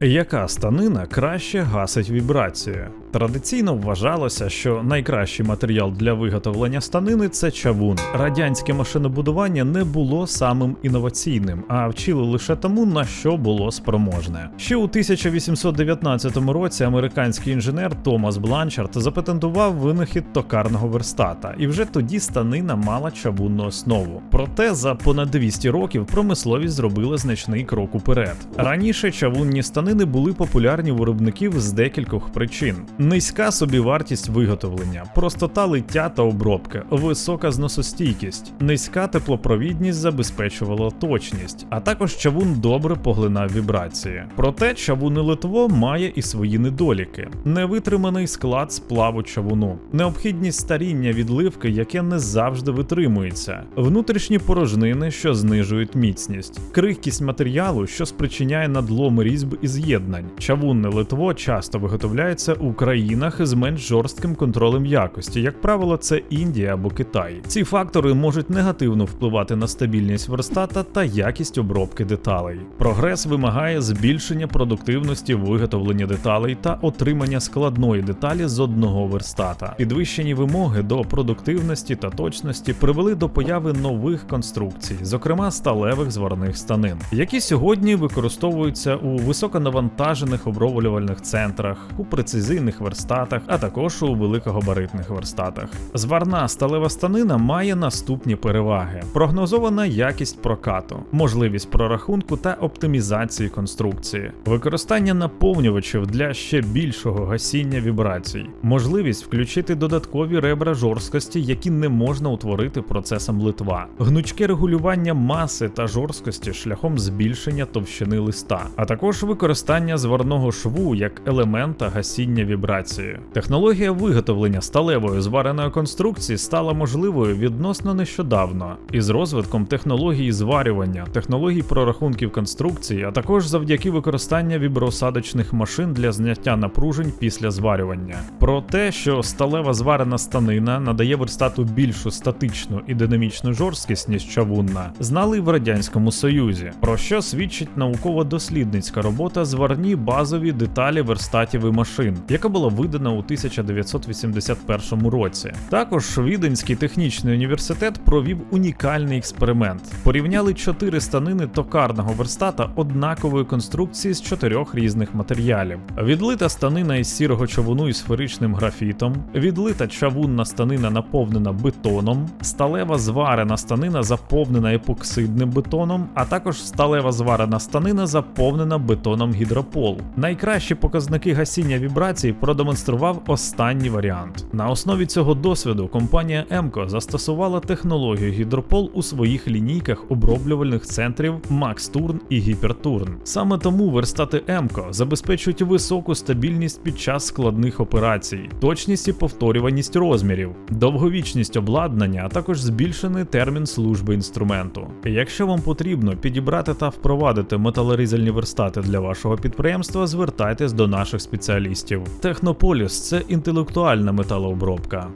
Яка станина краще гасить вібрацію? Традиційно вважалося, що найкращий матеріал для виготовлення станини це чавун. Радянське машинобудування не було самим інноваційним, а вчили лише тому, на що було спроможне. Ще у 1819 році американський інженер Томас Бланчард запатентував винахід токарного верстата, і вже тоді станина мала чавунну основу. Проте за понад 200 років промисловість зробила значний крок уперед. Раніше чавунні станини були популярні виробників з декількох причин: низька собівартість виготовлення, простота лиття та обробки, висока зносостійкість, низька теплопровідність забезпечувала точність, а також чавун добре поглинав вібрації. Проте чавун і литво має і свої недоліки: невитриманий склад сплаву чавуну, необхідність старіння відливки, яке не завжди витримується, внутрішні порожнини, що знижують міцність, крихкість матеріалу, що спричиняє надломи різьб і з'єднань. Чавунне литво часто виготовляється у країнах з менш жорстким контролем якості, як правило, це Індія або Китай. Ці фактори можуть негативно впливати на стабільність верстата та якість обробки деталей. Прогрес вимагає збільшення продуктивності виготовлення деталей та отримання складної деталі з одного верстата. Підвищені вимоги до продуктивності та точності привели до появи нових конструкцій, зокрема сталевих зварних станин, які сьогодні використовуються у високонавантажених оброблювальних центрах, у прецизійних верстатах, а також у великогабаритних верстатах. Зварна сталева станина має наступні переваги: прогнозована якість прокату, можливість прорахунку та оптимізації конструкції, використання наповнювачів для ще більшого гасіння вібрацій, можливість включити додаткові ребра жорсткості, які не можна утворити процесом литва, гнучке регулювання маси та жорсткості шляхом збільшення товщини листа, а також використання зварного шву як елемента гасіння вібрації. Технологія виготовлення сталевої звареної конструкції стала можливою відносно нещодавно, із розвитком технології зварювання, технологій прорахунків конструкції, а також завдяки використанню віброосадочних машин для зняття напружень після зварювання. Про те, що сталева зварена станина надає верстату більшу статичну і динамічну жорсткість, ніж чавунна, знали й в радянському союзі, про що свідчить науково-дослідницька робота зварні базові деталі верстатів і машин, яка була видана у 1981 році. Також Віденський технічний університет провів унікальний експеримент. Порівняли чотири станини токарного верстата однакової конструкції з чотирьох різних матеріалів: відлита станина із сірого чавуну із сферичним графітом, відлита чавунна станина наповнена бетоном, сталева зварена станина заповнена епоксидним бетоном, а також сталева зварена станина заповнена бетоном гідропол. Найкращі показники гасіння вібрацій продемонстрував останній варіант. На основі цього досвіду компанія Емко застосувала технологію гідропол у своїх лінійках оброблювальних центрів Turn і Hyperturn. Саме тому верстати Емко забезпечують високу стабільність під час складних операцій, точність і повторюваність розмірів, довговічність обладнання, а також збільшений термін служби інструменту. Якщо вам потрібно підібрати та впровадити металорізальні верстати для вашого підприємства, звертайтесь до наших спеціалістів. Технополіс це інтелектуальна металообробка.